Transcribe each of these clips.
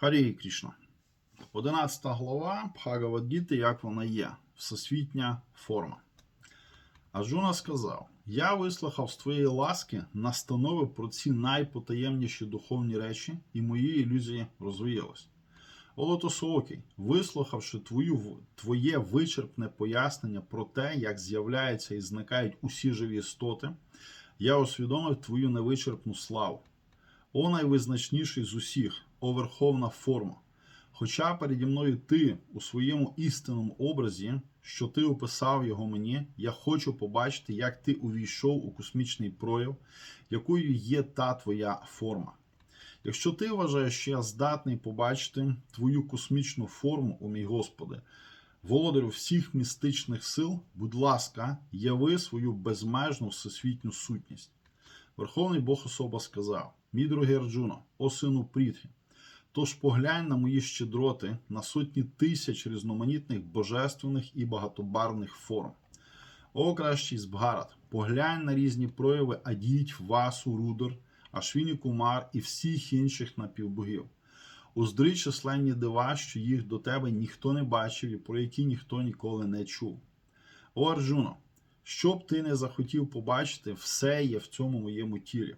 Харі Крішна. 11 глава Бхагавадгіти, як вона є, всесвітня форма. Аджуна сказав: Я вислухав з твоєї ласки настанови про ці найпотаємніші духовні речі, і мої ілюзії розвіялись. Олотосоокий, вислухавши твою, твоє вичерпне пояснення про те, як з'являються і зникають усі живі істоти, я усвідомив твою невичерпну славу. О найвизначніший з усіх, о верховна форма. Хоча переді мною ти у своєму істинному образі, що ти описав його мені, я хочу побачити, як ти увійшов у космічний прояв, якою є та твоя форма. Якщо ти вважаєш, що я здатний побачити твою космічну форму, о мій Господи, володарю всіх містичних сил, будь ласка, яви свою безмежну всесвітню сутність. Верховний Бог особа сказав: Мій дорогий Арджуно, о сину Прітхі, Тож поглянь на мої щедроти на сотні тисяч різноманітних божественних і багатобарвних форм. О кращий Збгарат, поглянь на різні прояви Адіть, Васу, Рудер, Ашвіні Кумар і всіх інших напівбогів. Уздри численні дива, що їх до тебе ніхто не бачив і про які ніхто ніколи не чув. О Арджуно, що б ти не захотів побачити, все є в цьому моєму тілі.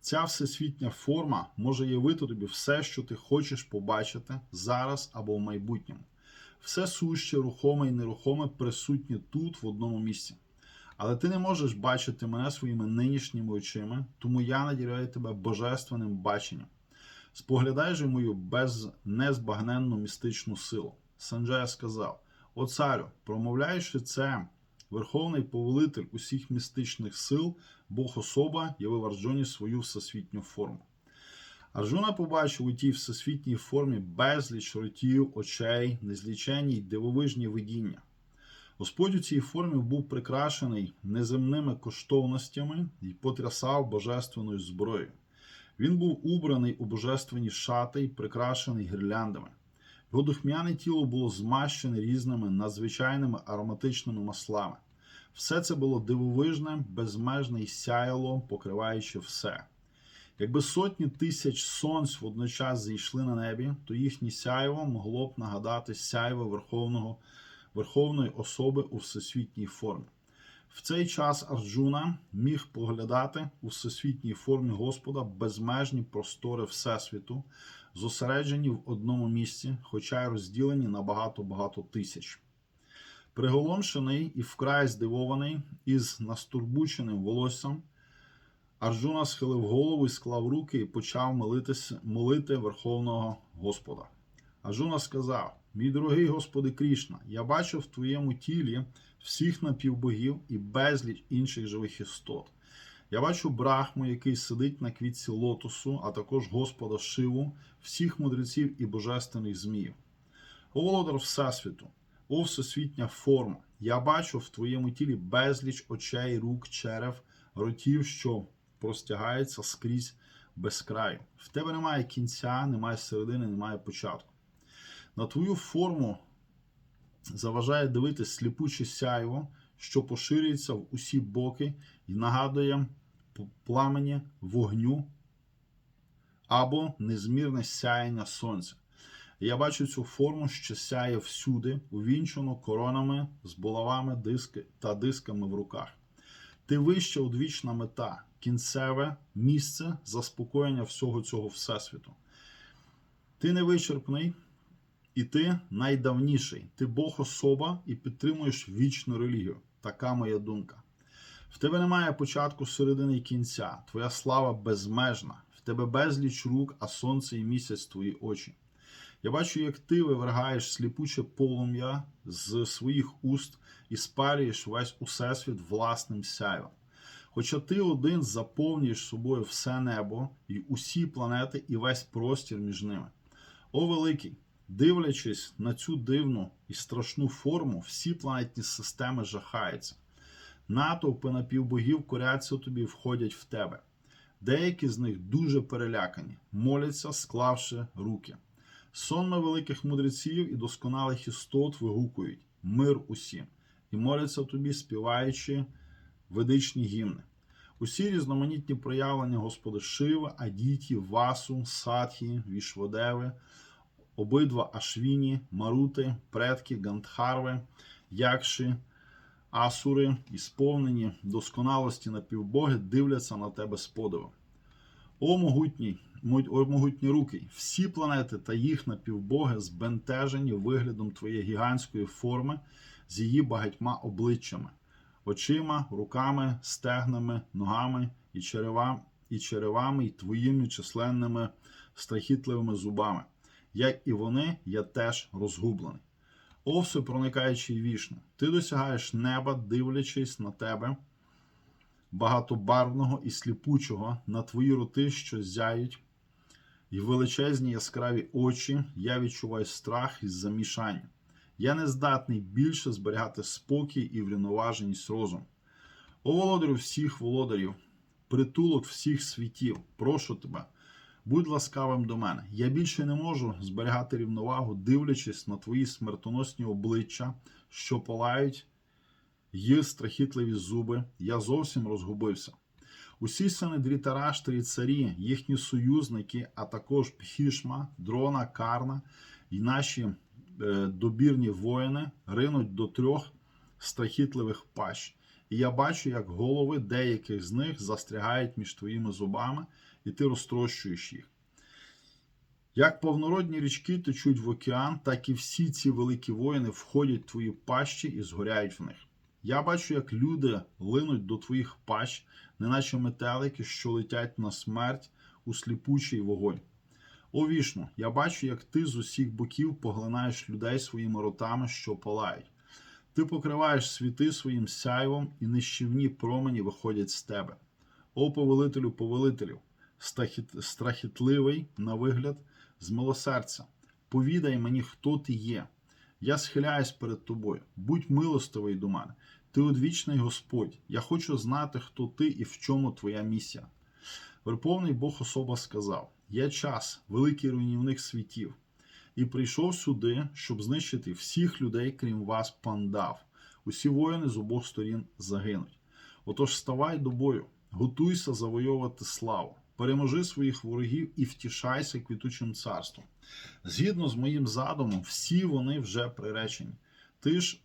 Ця всесвітня форма може явити тобі все, що ти хочеш побачити зараз або в майбутньому. Все суще, рухоме і нерухоме присутнє тут, в одному місці. Але ти не можеш бачити мене своїми нинішніми очима, тому я наділяю тебе божественним баченням. Споглядай же мою без незбагненну містичну силу. Санджая сказав: О царю, промовляючи це, Верховний повелитель усіх містичних сил, Бог особа явив Арджуні свою всесвітню форму. Арджуна побачив у тій всесвітній формі безліч ротів, очей, незліченні й дивовижні видіння. Господь у цій формі був прикрашений неземними коштовностями і потрясав божественною зброєю. Він був убраний у божественні шати й прикрашений гірляндами. Його духмяне тіло було змащене різними надзвичайними ароматичними маслами. Все це було дивовижне, безмежне і сяяло, покриваючи все. Якби сотні тисяч сонць водночас зійшли на небі, то їхнє сяйво могло б нагадати сяйво Верховного, Верховної особи у всесвітній формі. В цей час Арджуна міг поглядати у всесвітній формі Господа безмежні простори Всесвіту, зосереджені в одному місці, хоча й розділені на багато-багато тисяч. Приголомшений і вкрай здивований із настурбученим волоссям, Арджуна схилив голову і склав руки і почав молитися, молити Верховного Господа. Арджуна сказав: Мій дорогий Господи Крішна, я бачу в твоєму тілі всіх напівбогів і безліч інших живих істот. Я бачу брахму, який сидить на квітці лотосу, а також Господа Шиву, всіх мудреців і божественних зміїв. О володар Всесвіту, о всесвітня форма, я бачу в твоєму тілі безліч очей, рук, черев, ротів, що простягається скрізь без краю. В тебе немає кінця, немає середини, немає початку. На твою форму заважає дивитись сліпуче сяйво, що поширюється в усі боки і нагадує пламені вогню або незмірне сяєння сонця. Я бачу цю форму, що сяє всюди, увінчену коронами з булавами диски та дисками в руках. Ти вища одвічна мета, кінцеве місце заспокоєння всього цього всесвіту. Ти невичерпний, і ти найдавніший. Ти Бог особа і підтримуєш вічну релігію. Така моя думка. В тебе немає початку, середини і кінця. Твоя слава безмежна. В тебе безліч рук, а сонце і місяць твої очі. Я бачу, як ти вивергаєш сліпуче полум'я з своїх уст і спалюєш весь усесвіт власним сяйвом. Хоча ти один заповнюєш собою все небо і усі планети, і весь простір між ними. О великий! Дивлячись на цю дивну і страшну форму, всі планетні системи жахаються. Натовпи напівбогів коряться тобі входять в тебе. Деякі з них дуже перелякані, моляться, склавши руки. Сонми великих мудреців і досконалих істот вигукують мир усім, і моляться тобі, співаючи ведичні гімни. Усі різноманітні проявлення Господа Шива, Адіті, Васу, Садхі, Вішвадеви, обидва Ашвіні, Марути, предки, Гандхарви, Якші, Асури, і сповнені досконалості напівбоги, дивляться на тебе з подивом. О могутній, о могутні руки, всі планети та їх напівбоги збентежені виглядом твоєї гігантської форми з її багатьма обличчями, очима, руками, стегнами, ногами і черевами, і черевами, і твоїми численними страхітливими зубами. Як і вони, я теж розгублений. О, всепроникаючий вішну, ти досягаєш неба, дивлячись на тебе, багатобарвного і сліпучого, на твої роти, що зяють, і величезні яскраві очі, я відчуваю страх і замішання. Я не здатний більше зберігати спокій і врівноваженість розуму. О володарю всіх володарів, притулок всіх світів, прошу тебе, будь ласкавим до мене. Я більше не можу зберігати рівновагу, дивлячись на твої смертоносні обличчя, що палають й страхітливі зуби. Я зовсім розгубився. Усі сини Дрітараштри і царі, їхні союзники, а також Пхішма, Дрона, Карна і наші е, добірні воїни ринуть до трьох страхітливих пащ. І я бачу, як голови деяких з них застрягають між твоїми зубами, і ти розтрощуєш їх. Як повнородні річки течуть в океан, так і всі ці великі воїни входять в твої пащі і згоряють в них. Я бачу, як люди линуть до твоїх пащ, неначе метелики, що летять на смерть у сліпучий вогонь. О вішну, я бачу, як ти з усіх боків поглинаєш людей своїми ротами, що палають. Ти покриваєш світи своїм сяйвом, і нищівні промені виходять з тебе. О повелителю повелителів, страхітливий на вигляд, з милосердя, повідай мені, хто ти є. Я схиляюсь перед тобою. Будь милостивий до мене. Ти одвічний Господь. Я хочу знати, хто ти і в чому твоя місія. Верховний Бог особа сказав: Є час, великий руйнівник світів, і прийшов сюди, щоб знищити всіх людей, крім вас, пандав. Усі воїни з обох сторін загинуть. Отож, ставай до бою, готуйся завойовувати славу, переможи своїх ворогів і втішайся квітучим царством. Згідно з моїм задумом, всі вони вже приречені. Ти ж,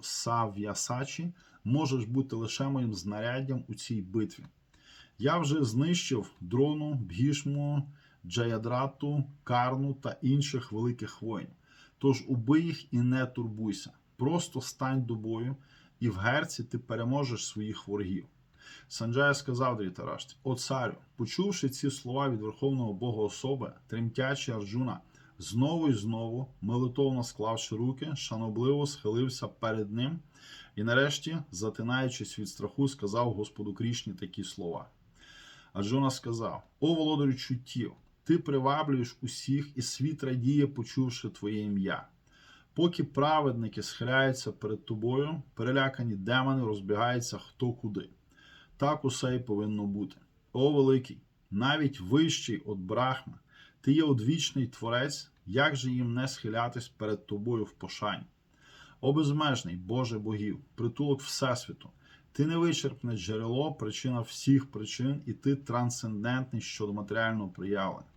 Сав'ясачі, можеш бути лише моїм знаряддям у цій битві. Я вже знищив дрону, бгішму, Джаядрату, Карну та інших великих воїнів. Тож убий їх і не турбуйся. Просто стань до бою, і в герці ти переможеш своїх ворогів. Санджая сказав Дрітарашті, О царю, почувши ці слова від Верховного Бога особи, тремтячи Арджуна, знову і знову, молитовно склавши руки, шанобливо схилився перед ним і, нарешті, затинаючись від страху, сказав Господу Крішні такі слова. Арджуна сказав: О володарю чуттів, ти приваблюєш усіх, і світ радіє, почувши твоє ім'я. Поки праведники схиляються перед тобою, перелякані демони розбігаються хто куди. Так усе й повинно бути. О великий, навіть вищий от Брахми, ти є одвічний творець, як же їм не схилятись перед тобою в пошані? О безмежний, Боже богів, притулок Всесвіту, ти невичерпне джерело, причина всіх причин, і ти трансцендентний щодо матеріального проявлення.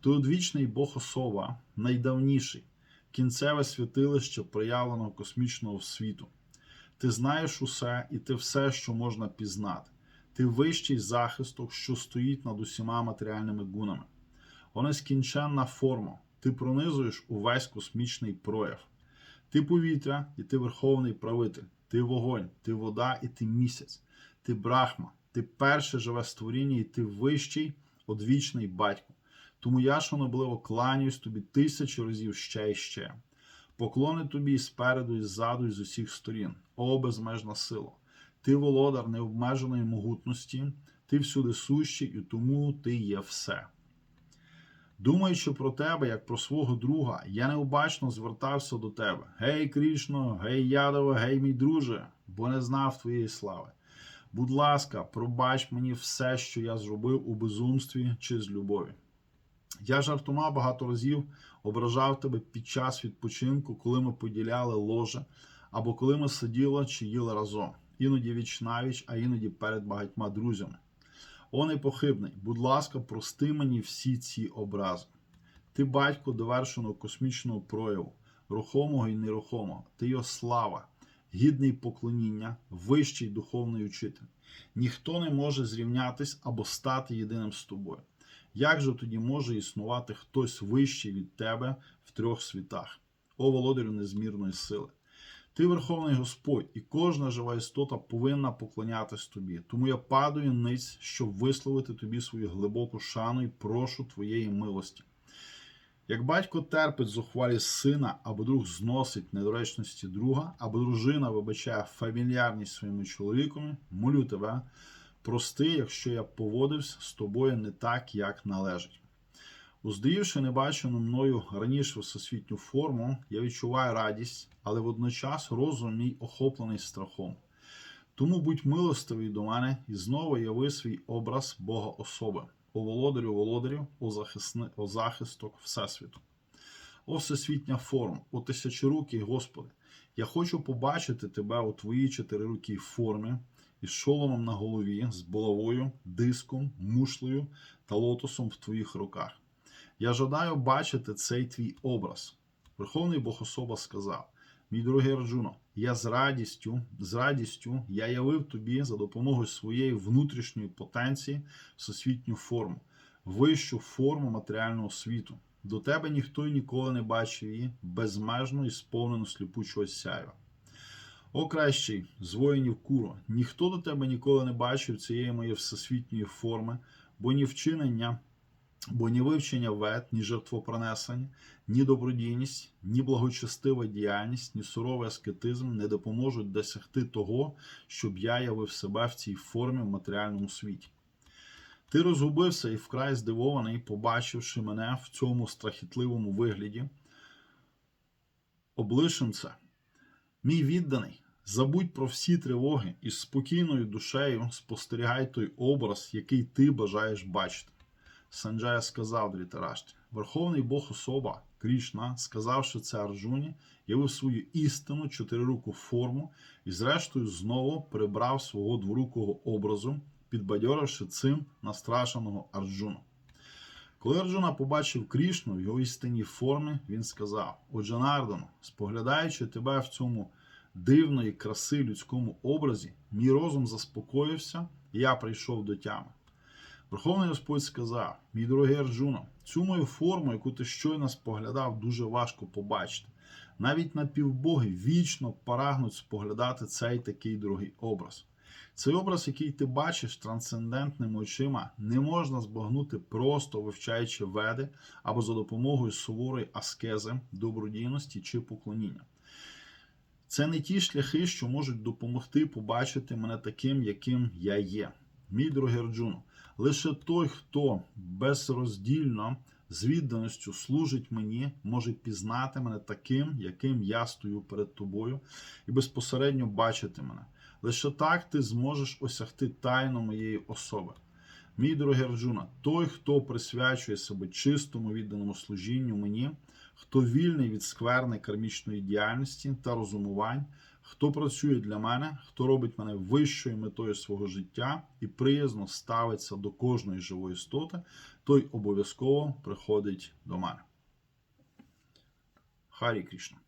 Ти одвічний Бог особа, найдавніший, кінцеве святилище проявленого космічного світу. Ти знаєш усе, і ти все, що можна пізнати. Ти вищий захисток, що стоїть над усіма матеріальними гунами. О нескінченна форма. Ти пронизуєш увесь космічний прояв. Ти повітря, і ти верховний правитель. Ти вогонь, ти вода, і ти місяць. Ти брахма, ти перше живе створіння, і ти вищий, одвічний батько. Тому я шанобливо кланяюсь тобі тисячі разів ще і ще. Поклони тобі і спереду, і ззаду, і з усіх сторін. О, безмежна сила! Ти володар необмеженої могутності, ти всюди сущий, і тому ти є все. Думаючи про тебе, як про свого друга, я необачно звертався до тебе. Гей, Крішно, гей, Ядове, гей, мій друже, бо не знав твоєї слави. Будь ласка, пробач мені все, що я зробив у безумстві чи з любові. Я жартома багато разів ображав тебе під час відпочинку, коли ми поділяли ложе, або коли ми сиділи чи їли разом, іноді віч навіч, а іноді перед багатьма друзями. О непохибний, будь ласка, прости мені всі ці образи. Ти батько довершеного космічного прояву, рухомого і нерухомого. Ти його слава, гідний поклоніння, вищий духовний учитель. Ніхто не може зрівнятись або стати єдиним з тобою. Як же тоді може існувати хтось вищий від тебе в трьох світах? О володарю незмірної сили! Ти Верховний Господь, і кожна жива істота повинна поклонятись тобі. Тому я падаю ниць, щоб висловити тобі свою глибоку шану і прошу твоєї милості. Як батько терпить зухвалість сина, або друг зносить недоречності друга, або дружина вибачає фамільярність своєму чоловікові, молю тебе, прости, якщо я поводився з тобою не так, як належить. Уздоївши небачену мною раніше всесвітню форму, я відчуваю радість, але водночас розум мій охоплений страхом. Тому будь милостивий до мене і знову яви свій образ Бога особи, о володарю володарів, о, захисни, о захисток Всесвіту. О всесвітня форма, о тисячорукий Господи, я хочу побачити тебе у твоїй чотирирукій формі із шоломом на голові, з булавою, диском, мушлею та лотосом в твоїх руках. Я жадаю бачити цей твій образ. Верховний Богособа сказав: Мій дорогий Арджуно, я з радістю, з радістю я явив тобі за допомогою своєї внутрішньої потенції всесвітню форму, вищу форму матеріального світу. До тебе ніхто й ніколи не бачив її безмежно і сповнену сліпучого сяйва. О кращий з воїнів Куро, ніхто до тебе ніколи не бачив цієї моєї всесвітньої форми, бо ні вчинення. Бо ні вивчення вет, ні жертвопронесення, ні добродійність, ні благочестива діяльність, ні суровий аскетизм не допоможуть досягти того, щоб я явив себе в цій формі в матеріальному світі. Ти розгубився і вкрай здивований, побачивши мене в цьому страхітливому вигляді. Облишим це. Мій відданий, забудь про всі тривоги і з спокійною душею спостерігай той образ, який ти бажаєш бачити. Санджая сказав Дрітарашті, Верховний Бог особа Крішна, сказавши це Арджуні, явив свою істинну чотирируку форму і, зрештою, знову прибрав свого дворукого образу, підбадьоривши цим настрашеного Арджуну. Коли Арджуна побачив Крішну в його істинній формі, він сказав: О Джанардану, споглядаючи тебе в цьому дивної краси людському образі, мій розум заспокоївся, і я прийшов до тями. Верховний Господь сказав: мій дорогий Арджуно, цю мою форму, яку ти щойно споглядав, дуже важко побачити. Навіть напівбоги вічно прагнуть споглядати цей такий дорогий образ. Цей образ, який ти бачиш трансцендентними очима, не можна збагнути просто вивчаючи веди або за допомогою суворої аскези, добродійності чи поклоніння. Це не ті шляхи, що можуть допомогти побачити мене таким, яким я є. Мій дорогий Арджуно, лише той, хто безроздільно з відданістю служить мені, може пізнати мене таким, яким я стою перед тобою, і безпосередньо бачити мене. Лише так ти зможеш осягти тайну моєї особи. Мій дорогий Арджуна, той, хто присвячує себе чистому відданому служінню мені, хто вільний від скверни кармічної діяльності та розумувань, хто працює для мене, хто робить мене вищою метою свого життя і приязно ставиться до кожної живої істоти, той обов'язково приходить до мене. Харі Крішна.